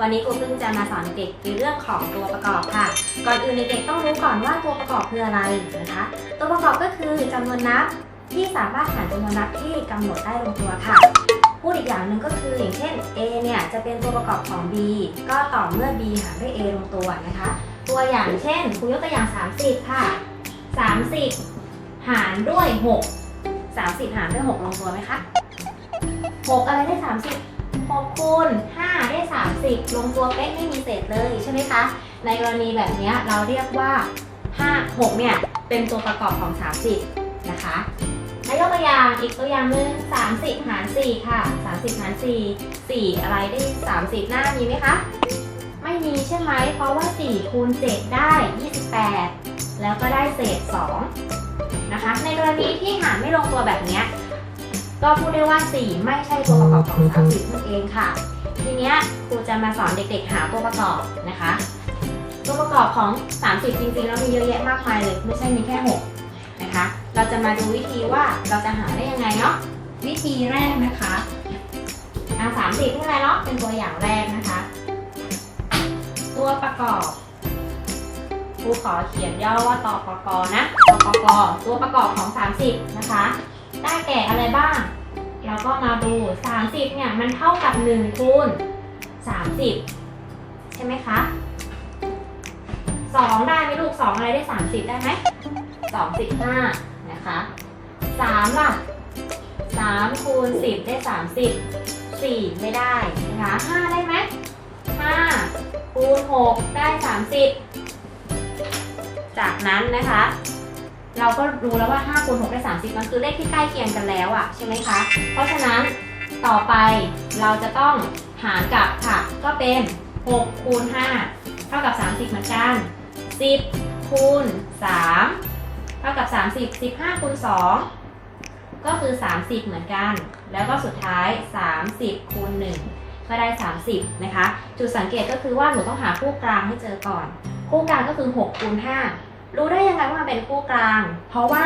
วันนี้ครูเพิ่งจะมาสอนเด็กในเรื่องของตัวประกอบค่ะ ก่อนอื่นเด็กต้องรู้ก่อนว่าตัวประกอบคืออะไรนะคะ ตัวประกอบก็คือจำนวนนับที่สามารถหารจำนวนนับที่กำหนดได้ลงตัวค่ะ พูดอีกอย่างหนึ่งก็คืออย่างเช่น A เนี่ยจะเป็นตัวประกอบของ B ก็ต่อเมื่อ B หารด้วย A ลงตัวนะคะ ตัวอย่างเช่นครูยกตัวอย่าง 30 ค่ะ 30 หารด้วย 6 30 หารด้วย 6 ลงตัวไหมคะ 6 อะไรได้ 30 6คูณ5ได้ 30 ลงตัวเป๊ะไม่มีเศษเลยใช่ไหมคะ ในกรณีแบบนี้เราเรียกว่า 5 6 เนี่ย เป็นตัวประกอบของ 30 นะคะแล้วยกตัวอย่างอีกตัวอย่างหนึ่ง30 หาร 4 ค่ะ 30 หาร 4 4 อะไรได้ 30 หน้ามีไหมคะ ไม่มีใช่ไหม เพราะว่า 4 คูณ 7 ได้ 28 แล้วก็ได้เศษ 2 นะคะ ในกรณีที่หารไม่ลงตัวแบบนี้ ก็พูดได้ว่า 4 ไม่ใช่ตัวประกอบของ30นั่นเองค่ะ ทีเนี้ยครูจะมาสอนเด็กๆ หาตัวประกอบนะคะ ตัวประกอบของ 30 จริงๆแล้วมีเยอะแยะมากมายเลย ไม่ใช่มีแค่ 6 นะคะ เราจะมาดูวิธีว่าเราจะหาได้ยังไงเนาะวิธีแรกนะคะอ่า30นี่อะไรเนาะเป็นตัวอย่างแรกนะคะ ตัวประกอบครูขอเขียนย่อว่าตปกนะตปกตัวประกอบของ 30 นะคะ ได้แก่อะไรบ้าง เราก็มาดู 30 เนี่ย มันเท่ากับ 1 คูณ 30 ใช่ไหมคะ 2 ได้ไหมลูก 2 อะไรได้ 30 ได้ไหม25 นะคะ 3 ล่ะ 3 คูณ 10 ได้ 30 4 ไม่ได้นะคะ5ได้ไหม5คูณ 6 ได้ 30 จากนั้นนะคะ เราก็รู้แล้วว่า5คูณ6ได้30 มันคือเลขที่ใกล้เคียงกันแล้วอะใช่ไหมคะ เพราะฉะนั้นต่อไปเราจะต้องหารกับค่ะ ก็เป็น6คูณ5เท่ากับ 30 เหมือนกัน 10คูณ3เท่ากับ 30 15คูณ2ก็คือ 30 เหมือนกัน แล้วก็สุดท้าย 30คูณ1ก็ได้ 30 นะคะ จุดสังเกตก็คือว่าหนูต้องหาคู่กลางให้เจอก่อน คู่กลางก็คือ6คูณ5 รู้ได้ยังไงว่ามันเป็นคู่กลาง เพราะว่า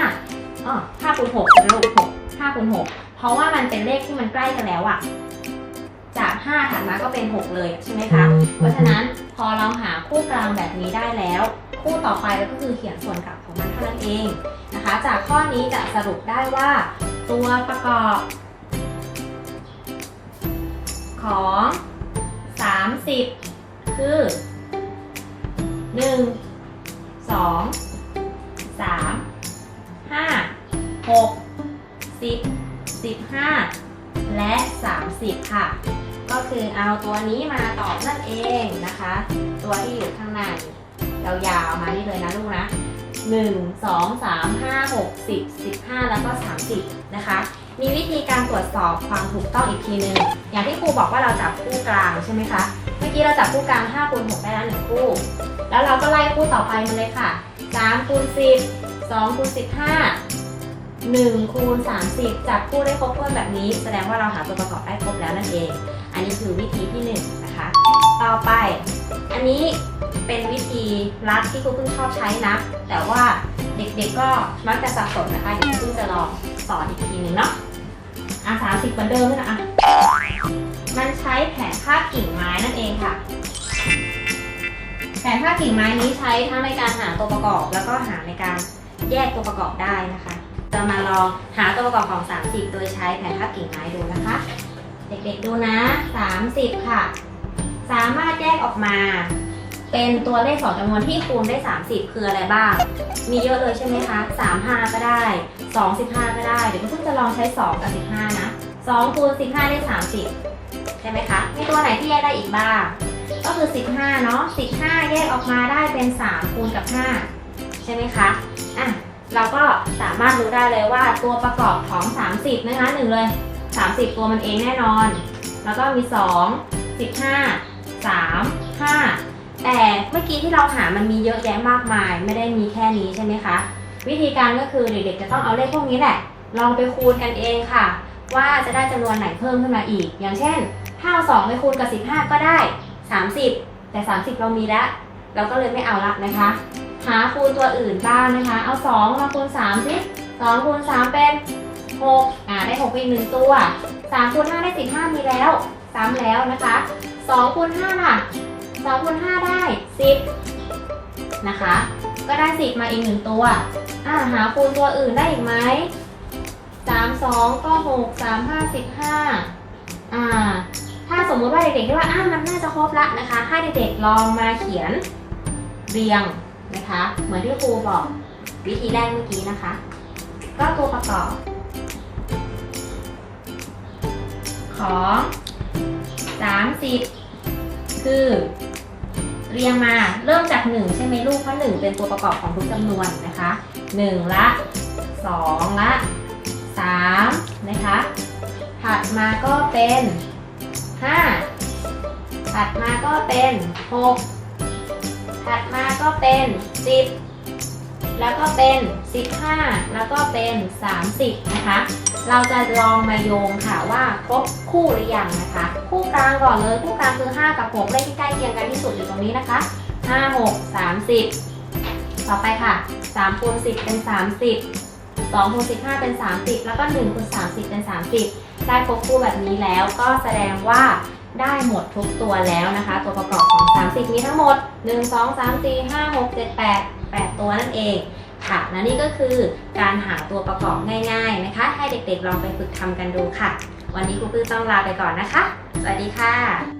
อ๋อ5คูณ6เป็นลูก6 5คูณ6เพราะว่ามันเป็นเลขที่มันใกล้กันแล้วอะจาก5ถัดมาก็เป็น6เลยใช่ไหมคะ เพราะฉะนั้นพอเราหาคู่กลางแบบนี้ได้แล้ว คู่ต่อไปเราก็คือเขียนส่วนกลับของมันเท่านั้นเองนะคะ จากข้อนี้จะสรุปได้ว่า ตัวประกอบ ของ 30 คือ 1 2 3 5 6 10 15และ 30 ค่ะ ก็คือเอาตัวนี้มาตอบนั่นเองนะคะ ตัวที่อยู่ข้างในยาวๆมานี่เลยนะลูกนะ 1 2 3 5 6 10 15 แล้วก็ 30 นะคะ มีวิธีการตรวจสอบความถูกต้องอีกทีนึง อย่างที่ครูบอกว่าเราจับคู่กลางใช่ไหมคะ เมื่อกี้เราจับคู่กลาง5คูณ6ได้แล้ว1คู่ แล้วเราก็ไล่คู่ต่อไปมาเลยค่ะ3คูณ10 2คูณ15 1คูณ30 จับคู่ได้ครบถ้วนแบบนี้ แสดงว่าเราหาตัวประกอบได้ครบแล้วนั่นเอง อันนี้คือวิธีที่ 1 นะคะ ต่อไป อันนี้เป็นวิธีลัดที่ครูเพิ่งชอบใช้นะ แต่ว่าเด็กๆก็มักจะสับสนนะคะเดี๋ยวครูเพิ่งจะลองสอนอีกทีหนึ่งเนาะอะสามสิบเหมือนเดิมเลยนะอะ มันใช้แผงผ้ากิ่งไม้นั่นเองค่ะ แผงผ้ากิ่งไม้นี้ใช้ทั้งในการหาตัวประกอบ แล้วก็หาในการแยกตัวประกอบได้นะคะ จะมาลองหาตัวประกอบของ 30 โดยใช้แผงผ้ากิ่งไม้ดูนะคะ เด็กๆดูนะ 30 ค่ะ สามารถแยกออกมา เป็นตัวเลขสองจำนวนที่คูณได้ 30 คืออะไรบ้าง มีเยอะเลยใช่ไหมคะ3 5 ก็ได้ 2 15 ก็ได้ เดี๋ยวเพิ่งจะลองใช้ 2 กับ 15 นะ2คูณ15 ได้ 30 ใช่ไหมคะ มีตัวไหนที่แยกได้อีกบ้าง ก็คือ 15 เนาะ 15 แยกออกมาได้เป็น 3 คูณกับ 5 ใช่ไหมคะ อะ เราก็สามารถรู้ได้เลยว่าตัวประกอบของ 30 นะคะหนึ่งเลย 30 ตัวมันเองแน่นอน แล้วก็มี 2 15 3 5 แต่เมื่อกี้ที่เราหามันมีเยอะแยะมากมาย ไม่ได้มีแค่นี้ใช่ไหมคะ วิธีการก็คือเด็กๆจะต้องเอาเลขพวกนี้แหละ ลองไปคูณกันเองค่ะ ว่าจะได้จำนวนไหนเพิ่มขึ้นมาอีก อย่างเช่น ถ้าเอา2ไปคูณกับ 15 ก็ได้ 30 แต่ 30 เรามีแล้ว เราก็เลยไม่เอาละนะคะ หาคูณตัวอื่นบ้างนะคะ เอา 2 มาคูณ3สิ2คูณ3เป็น 6 อ่าได้6อีกหนึ่งตัว3คูณ5ได้ 15 มีแล้ว ซ้ำแล้วนะคะ2คูณ5ล่ะ2คูณ5ได้ 10 นะคะ ก็ได้ 10 มาอีกหนึ่งตัว อ่าหาคูณตัวอื่นได้อีกไหม3 2 ก็ 6 3 5 15อ่า ถ้าสมมุติว่าเด็กๆคิดว่าอ่ามันน่าจะครบละนะคะ ให้เด็กๆลองมาเขียนเรียงนะคะ เหมือนที่ครูบอกวิธีแรกเมื่อกี้นะคะ ก็ตัวประกอบ ของ 30 คือ เรียงมาเริ่มจาก 1 ใช่ไหมลูกเพราะ1เป็นตัวประกอบของทุกจำนวนนะคะ 1 ละ 2 ละ 3 นะคะ ถัดมาก็เป็น 5ถัดมาก็เป็น6ถัดมาก็เป็น10แล้วก็เป็น 15 แล้วก็เป็น 30 นะคะ เราจะลองมาโยงค่ะว่าครบคู่หรือยังนะคะ คู่กลางก่อนเลยคู่กลางคือ 5 กับ 6 เลขที่ใกล้เคียงกันที่สุดอยู่ตรงนี้นะคะ 5 6 30 ต่อไปค่ะ3คูณ10 เป็น 30 2คูณ15 เป็น 30 แล้วก็1คูณ30 เป็น 30 ได้ครบคู่แบบนี้แล้วก็แสดงว่าได้หมดทุกตัวแล้วนะคะ ตัวประกอบของ30มีทั้งหมด 1 2 3 4 5 6 7 8 8 ตัวนั่นเองค่ะและนี่ก็คือการหาตัวประกอบง่ายๆนะคะ ให้เด็กๆลองไปฝึกทำกันดูค่ะ วันนี้ครูปื้อต้องลาไปก่อนนะคะ สวัสดีค่ะ